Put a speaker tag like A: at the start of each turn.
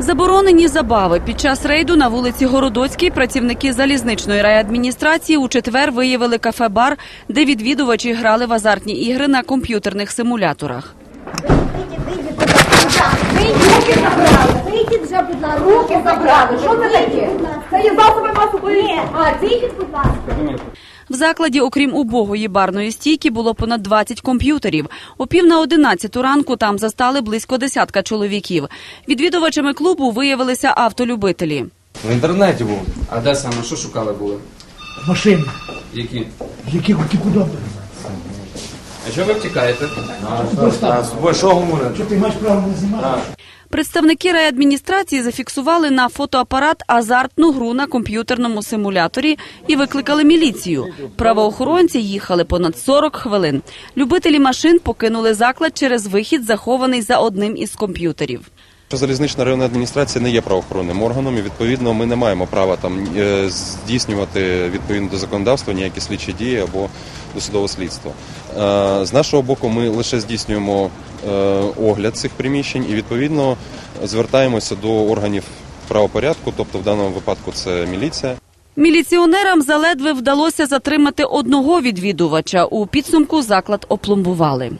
A: Заборонені забави під час рейду на вулиці Городоцькій працівники залізничної райадміністрації у четвер виявили кафе-бар, де відвідувачі грали в азартні ігри на комп'ютерних симуляторах.
B: Руки забрали. Вийдіть вже, будь забрали. Що це таке? Це є засоби масової. А, вийдіть, будь ласка.
A: В закладі, окрім убогої барної стійки, було понад 20 комп'ютерів. О пів на одинадцяту ранку там застали близько десятка чоловіків. Відвідувачами клубу виявилися автолюбителі.
C: В інтернеті був.
D: А де саме що шукали були?
E: машин,
D: Які?
E: які кудовні.
D: А що ви втікаєте?
C: А з собою що говорити?
E: Що ти маєш право не знімати?
A: Представники райадміністрації зафіксували на фотоапарат азартну гру на комп'ютерному симуляторі і викликали міліцію. Правоохоронці їхали понад 40 хвилин. Любителі машин покинули заклад через вихід, захований за одним із комп'ютерів.
F: Залізнична районна адміністрація не є правоохоронним органом, і відповідно ми не маємо права там е, здійснювати відповідно до законодавства ніякі слідчі дії або досудове слідство. Е, З нашого боку, ми лише здійснюємо е, огляд цих приміщень і відповідно звертаємося до органів правопорядку, тобто в даному випадку це міліція.
A: Міліціонерам заледве вдалося затримати одного відвідувача. У підсумку заклад опломбували.